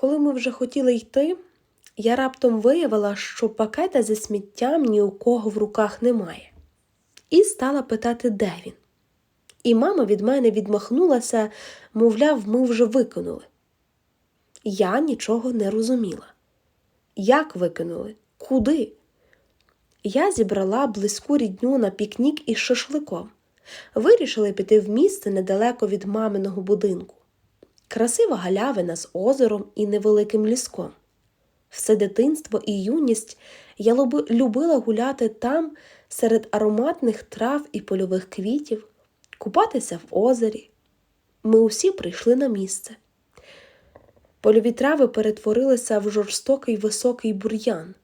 Коли ми вже хотіли йти, я раптом виявила, що пакета зі сміттям ні у кого в руках немає, і стала питати, де він. І мама від мене відмахнулася, мовляв, ми вже викинули. Я нічого не розуміла. Як викинули? Куди? Я зібрала близьку рідню на пікнік із шашликом. Вирішили піти в місце недалеко від маминого будинку. Красива галявина з озером і невеликим ліском. Все дитинство і юність я любила гуляти там серед ароматних трав і польових квітів, купатися в озері. Ми усі прийшли на місце. Польові трави перетворилися в жорстокий високий бур'ян.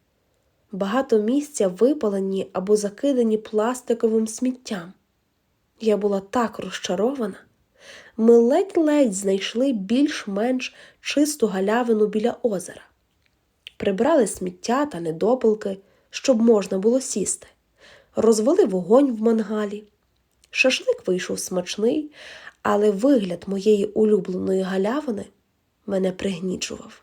Багато місця випалені або закидані пластиковим сміттям. Я була так розчарована. Ми ледь-ледь знайшли більш-менш чисту галявину біля озера. Прибрали сміття та недопалки, щоб можна було сісти. Розвели вогонь в мангалі. Шашлик вийшов смачний, але вигляд моєї улюбленої галявини мене пригнічував.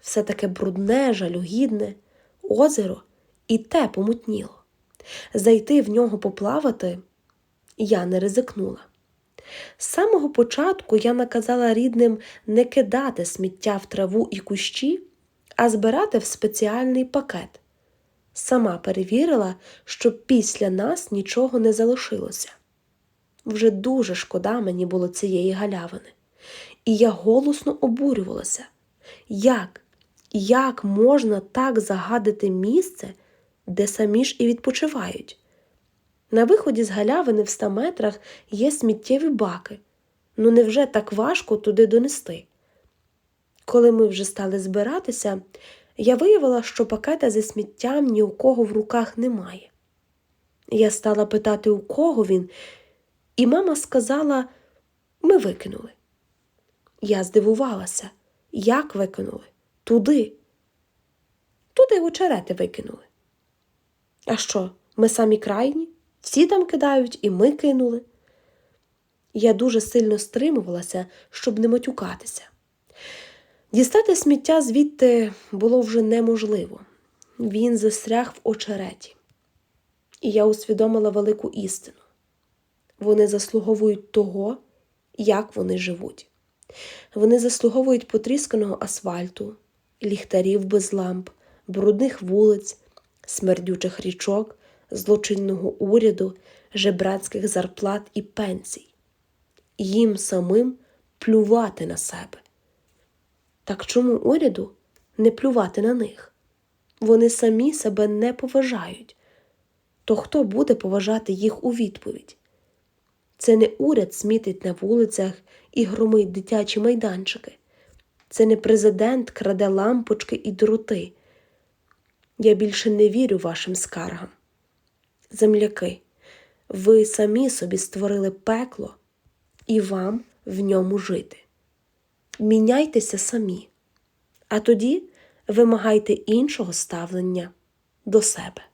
Все таке брудне, жалюгідне, озеро і те помутніло. Зайти в нього поплавати я не ризикнула. З самого початку я наказала рідним не кидати сміття в траву і кущі, а збирати в спеціальний пакет. Сама перевірила, щоб після нас нічого не залишилося. Вже дуже шкода мені було цієї галявини, і я голосно обурювалася. Як? Як можна так загадити місце, де самі ж і відпочивають? На виході з галявини в 100 метрах є сміттєві баки. Ну невже так важко туди донести? Коли ми вже стали збиратися, я виявила, що пакета зі сміттям ні у кого в руках немає. Я стала питати, у кого він, і мама сказала, ми викинули. Я здивувалася, як викинули? Туди. Туди очерети викинули. А що, ми самі крайні? Всі там кидають, і ми кинули. Я дуже сильно стримувалася, щоб не матюкатися. Дістати сміття звідти було вже неможливо. Він застряг в очереті. І я усвідомила велику істину. Вони заслуговують того, як вони живуть. Вони заслуговують потрісканого асфальту, ліхтарів без ламп, брудних вулиць, смердючих річок, злочинного уряду, жебрацьких зарплат і пенсій. Їм самим плювати на себе. Так чому уряду не плювати на них? Вони самі себе не поважають. То хто буде поважати їх у відповідь? Це не уряд смітить на вулицях і громить дитячі майданчики. Це не президент краде лампочки і дроти. Я більше не вірю вашим скаргам. Земляки, ви самі собі створили пекло, і вам в ньому жити. Міняйтеся самі, а тоді вимагайте іншого ставлення до себе.